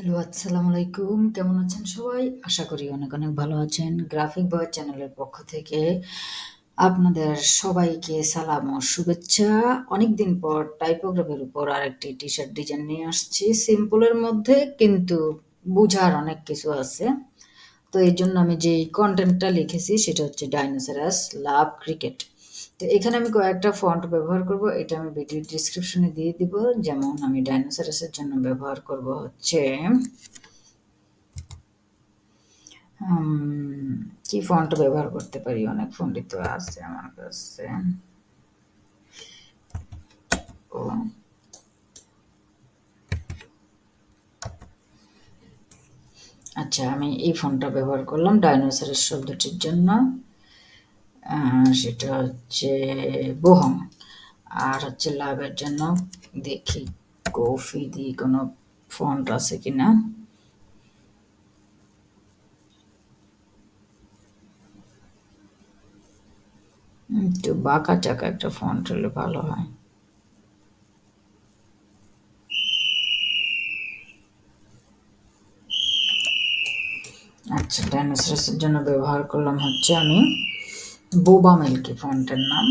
Hello, আসসালামু আলাইকুম। কেমন আছেন সবাই? আশা করি অনেক, অনেক ভালো আছেন। গ্রাফিক বয় চ্যানেলের পক্ষ থেকে আপনাদের সবাইকে সালাম ও শুভেচ্ছা। অনেকদিন পর টাইপোগ্রাফির উপর আরেকটি টি-শার্ট ডিজাইন নিয়ে আসছি। সিম্পলের মধ্যে কিন্তু বুঝার অনেক কিছু আছে। তো এই জন্য আমি যেই কনটেন্টটা লিখেছি সেটা হচ্ছে ডাইনোসরাস লাভ ক্রিকেট। তো এখানে আমি কয়েকটা ফন্ট ব্যবহার করব। এটা আমি ভিডিও ডিসক্রিপশনে দিয়ে দিব। যেমন আমি ডাইনোসরাসের জন্য ব্যবহার করব হচ্ছে কি ফন্ট ব্যবহার করতে পারি? অনেক ফন্টই তো আছে আমার কাছে। ও আচ্ছা আমি এই ফন্টটা ব্যবহার করলাম ডাইনোসরের শব্দটির জন্য সেটা হচ্ছে বোহম আর হচ্ছে লাভের জন্য দেখি, কফি দিয়ে কোনো ফন্ট আছে কিনা? একটু বাঁকা চাকা একটা ফন্ট হলে ভালো হয়। আচ্ছা ডাইনোসরাসের জন্য ব্যবহার করলাম হচ্ছে আমি। বোবা মিল্কি ফন্টের নাম।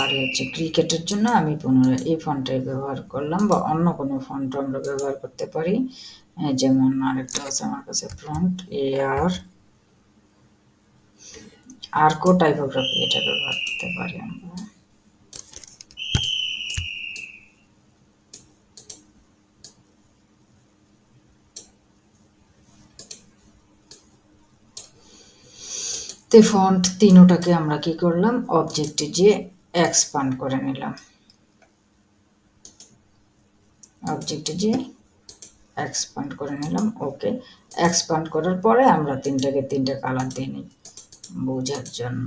আর হচ্ছে ক্রিকেটের জন্য আমি পুনরায় এই ফন্টটাই ব্যবহার করলাম বা অন্য কোনো ফন্ট আমরা ব্যবহার করতে পারি। যেমন আরেকটা আছে আমার কাছে, ফ্রন্ট, এ আর। আর্কো টাইপোগ্রাফি এটা ব্যবহার করতে পারি আমরা? তে ফন্ট তিনোটাকে আমরা কি করলাম? অবজেক্টে যে এক্সপান্ড করে নিলাম। অবজেক্টে যে এক্সপান্ড করে নিলাম ওকে এক্সপান্ড করার পরে আমরা তিনটাকে তিনটা কালার দিয়ে নিই। বোঝার জন্য।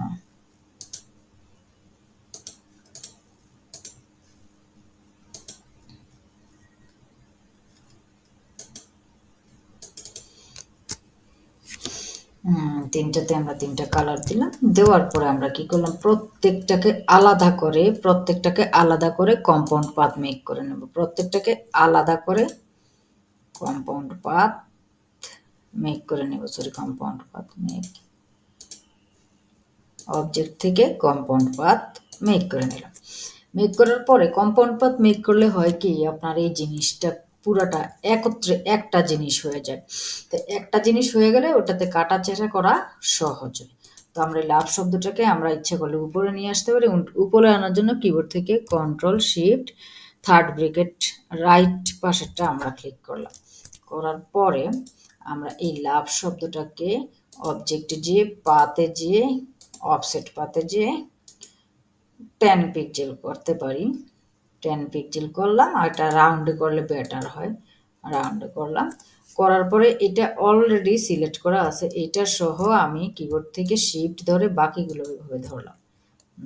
তিনটাতে আমরা তিনটা কালার দিলাম। দেওয়ার পরে আমরা কি করলাম? প্রত্যেকটাকে আলাদা করে, প্রত্যেকটাকে আলাদা করে কম্পাউন্ড পাত মেক করে নেব। প্রত্যেকটাকে আলাদা করে কম্পাউন্ড পাত মেক করে নেব। Sorry compound path make object থেকে কম্পাউন্ড পাত মেক করে নিলাম। মেক করার পরে কম্পাউন্ড পাত মেক করলে হয় কি, আপনার এই জিনিসটা পুরাটা একত্রে একটা জিনিস হয়ে যায়। তো একটা জিনিস হয়ে গেলে ওটাতে কাটা চেঁচা করা সহজ হয়। তো আমরা লাভ শব্দটাকে আমরা ইচ্ছা করলে উপরে নিয়ে আসতে পারি। উপরে আনার জন্য কিবোর্ড থেকে control shift third bracket right পাশেরটা আমরা ক্লিক করলাম। করার পরে আমরা এই লাভ শব্দটাকে অবজেক্টে যে পাতে যে অফসেট পাতে যে টেন পিকজেল করতে পারি। টেন পিক্সেল করলাম আর এটা রাউন্ডে করলে বেটার হয়। রাউন্ডে করলাম। করার পরে এটা অলরেডি সিলেক্ট করা আছে। এটা সহ আমি কিবোর্ড থেকে শিফট ধরে বাকিগুলো ওইভাবে ধরলাম।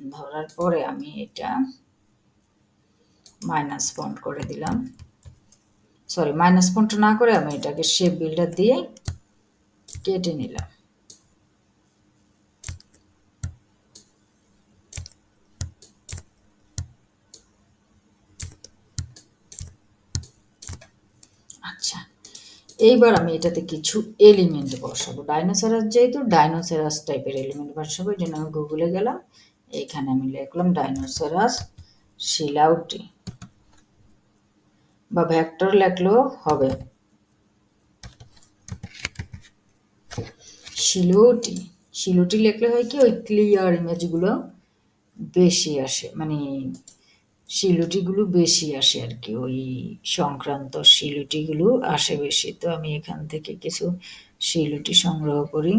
ধরার পরে আমি এটা মাইনাস পয়েন্ট করে দিলাম। সরি মাইনাস পয়েন্ট না করে আমি এটাকে শেপ বিল্ডার দিয়ে কেটে নিলাম। এইবার আমি এটাতে কিছু এলিমেন্ট বসাবো। ডাইনোসরাস যেহেতু ডাইনোসরাস টাইপের এলিমেন্ট বসাবো, এই জন্য আমি গুগলে গেলাম এইখানে আমি লিখলাম ডাইনোসরাস শিলাউটি। বা ভ্যাক্টর লেখলেও হবে। শিলুটি শিলুটি লেখলে হয় কি? ওই ক্লিয়ার ইমেজগুলো বেশি আসে মানে শিলুটিগুলো বেশি আসে আর কি ওই সংক্রান্ত শিলুটিগুলো আসে বেশি। তো আমি এখান থেকে কিছু শিলুটি সংগ্রহ করি।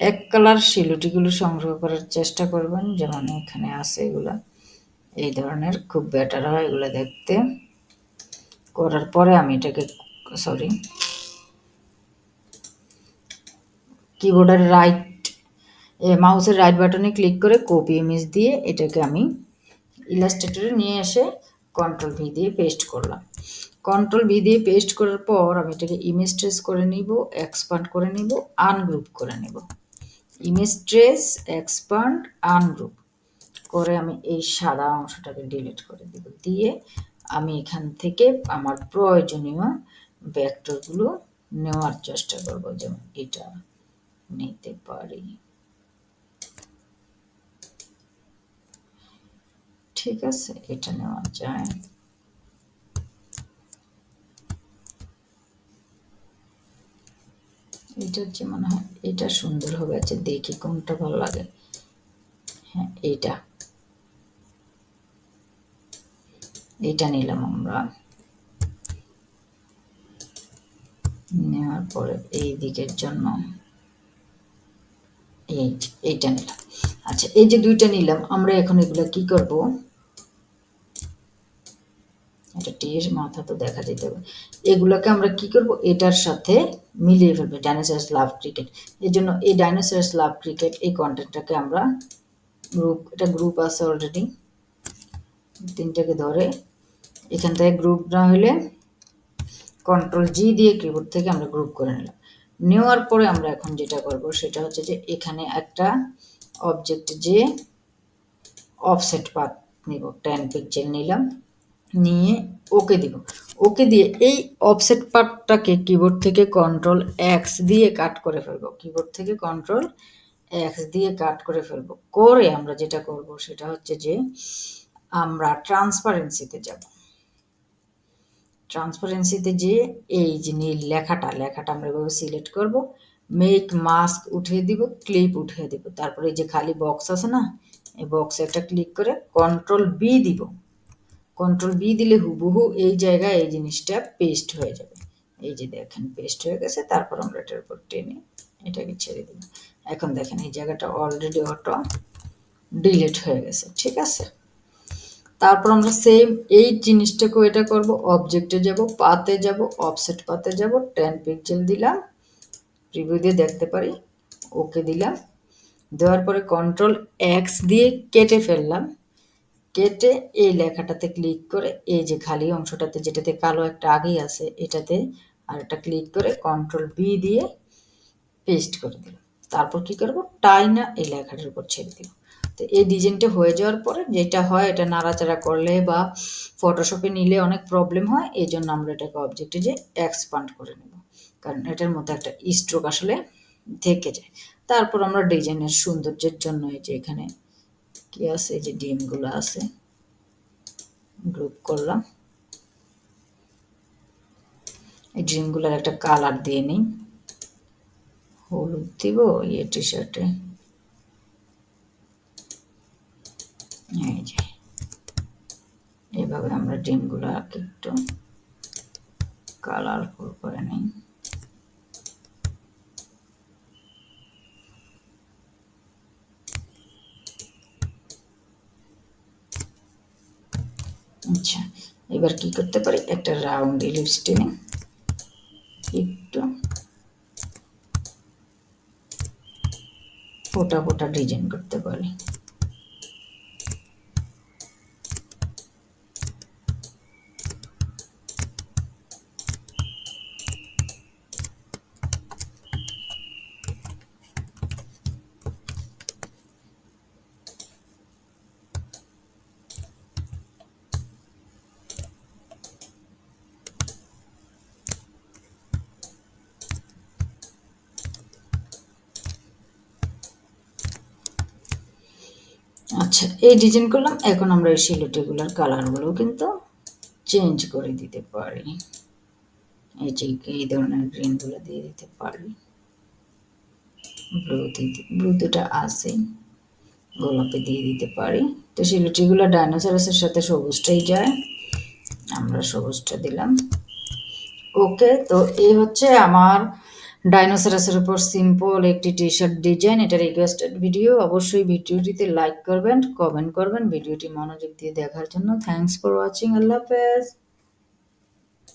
এক কালার শিলুটিগুলো সংগ্রহ করার চেষ্টা করবেন, যেমন এখানে আছে এগুলা। এই ধরনের খুব বেটার হয় এগুলো দেখতে। করার পরে আমি এটাকে সরি কিবোর্ডের রাইট মাউসের রাইট বাটনে ক্লিক করে কপি ইমেজ দিয়ে এটাকে আমি ইলাস্ট্রেটরে নিয়ে এসে কন্ট্রোল ভি দিয়ে পেস্ট করলাম। কন্ট্রোল ভি দিয়ে পেস্ট করার পর আমি এটাকে ইমেজ ট্রেস করে নিব এক্সপান্ড করে নিব আনগ্রুপ করে নিব। ইমেজ ট্রেস এক্সপান্ড আনগ্রুপ করে আমি এই সাদা অংশটাকে ডিলিট করে দিব। দিয়ে আমি এখান থেকে আমার প্রয়োজনীয় ভেক্টরগুলো নেওয়ার চেষ্টা করব, যেমন এটা নিতে পারি। ঠিক আছে, এটা নেওয়া যায়। এটা হচ্ছে মনে হয়, এটা সুন্দর হবে আচ্ছা দেখি কোনটা ভালো লাগে। হ্যাঁ এটা এটা নিলাম আমরা। নেওয়ার পরে এই দিকের জন্য। এই এইটা নিলাম। আচ্ছা এই যে দুইটা নিলাম, আমরা এখন এগুলো কি করব? এটা মাথা তো দেখা যেতে হবে। এগুলোকে আমরা কি করব? এটার সাথে মিলিয়ে ফেলব ডাইনোসরাস লাভ ক্রিকেট এই জন্য এই ডাইনোসরাস লাভ ক্রিকেট এই কন্টেন্টটাকে আমরা গ্রুপ এটা গ্রুপ আছে অলরেডি তিনটাকে ধরে এখান থেকে গ্রুপ না হলে কন্ট্রোল জি দিয়ে কিবোর্ড থেকে আমরা গ্রুপ করে নিলাম। নেওয়ার পরে আমরা এখন যেটা করব সেটা হচ্ছে যে এখানে একটা অবজেক্ট যে অফসেট পাত নিব টেন পিকচার নিলাম। নিয়ে ওকে দিব। ওকে দিয়ে এই অফসেট পার্টটাকে কিবোর্ড থেকে কন্ট্রোল এক্স দিয়ে কাট করে ফেলব। কিবোর্ড থেকে কন্ট্রোল এক্স দিয়ে কাট করে ফেলব। করে আমরা যেটা করব সেটা হচ্ছে যে আমরা ট্রান্সপারেন্সিতে যাব। ট্রান্সপারেন্সিতে যে এই যে নীল লেখাটা লেখাটা আমরা এভাবে সিলেক্ট করব। মেক মাস্ক উঠিয়ে দিব ক্লিপ উঠিয়ে দিব। তারপরে এই যে খালি বক্স আছে না, এই বক্সে একটা ক্লিক করে কন্ট্রোল বি দিব। কন্ট্রোল বি দিলে হুবহু এই জায়গায় এই জিনিসটা পেস্ট হয়ে যাবে। এই যে দেখেন পেস্ট হয়ে গেছে, তারপর আমরা এটার উপর টেনে এটাকে ছেড়ে দিব এখন দেখেন, এই জায়গাটা অলরেডি অটো ডিলিট হয়ে গেছে, ঠিক আছে? তারপর আমরা সেম এই জিনিসটাকে এটা করব অবজেক্টে যাব, পাতে যাব অফসেট পাতে যাব টেন পিক্সেল দিলাম প্রিভিউ দিয়ে দেখতে পারি ওকে দিলাম। দেওয়ার পরে কন্ট্রোল এক্স দিয়ে কেটে ফেললাম। কেটে এই লেখাটাতে ক্লিক করে এই যে খালি অংশটাতে যেটাতে কালো একটা আগেই আছে, এটাতে আর একটা ক্লিক করে কন্ট্রোল বি দিয়ে পেস্ট করে দিলাম তারপর কি করব? টাইনা এই লেখাটার উপর ছেড়ে দিব তো এই ডিজাইনটা হয়ে যাওয়ার পরে যেটা হয়, এটা নাড়াচাড়া করলে বা ফটোশপে নিলে অনেক প্রবলেম হয় এই জন্য আমরা এটাকে অবজেক্টে যে এক্সপান্ড করে নেব। কারণ এটার মধ্যে একটা স্ট্রোক আসলে থেকে যায়। তারপর আমরা ডিজাইনের সৌন্দর্যের জন্য এই যে এখানে কি আছে? এই যে ডিমগুলো আছে। গ্রুপ করলাম। এই ডিমগুলোর একটা কালার দিয়ে নিই। হলুদ দিব ইয়ে টি শার্টে এই যে। এভাবে আমরা ডিমগুলো একটু কালারফুল করে নিই। আচ্ছা এবার কি করতে পারি? একটা রাউন্ড ইলিপস টেনে একটু ফোটা ফোটা ডিজাইন করতে পারি। আচ্ছা এই ডিজাইন করলাম, এখন আমরা এই শিলুটিগুলোর কালারগুলো কিন্তু চেঞ্জ করে দিতে পারি। এই যে এই ধরনের গ্রিনগুলো দিয়ে দিতে পারি। ব্লু দিতে ব্লু দুটা আছে, গোলাপে দিয়ে দিতে পারি। তো শিলুটিগুলো ডাইনোসরাসের সাথে সবুজটাই যায়। আমরা সবুজটা দিলাম। ওকে তো এই হচ্ছে আমার ডাইনোসরাসের উপর সিম্পল একটি টি শার্ট ডিজাইন এটা রিকোয়েস্টেড ভিডিও অবশ্যই ভিডিওটিতে লাইক করবেন কমেন্ট করবেন, ভিডিওটি মনোযোগ দিয়ে দেখার জন্য থ্যাংকস ফর ওয়াচিং আল্লাহ হাফেজ।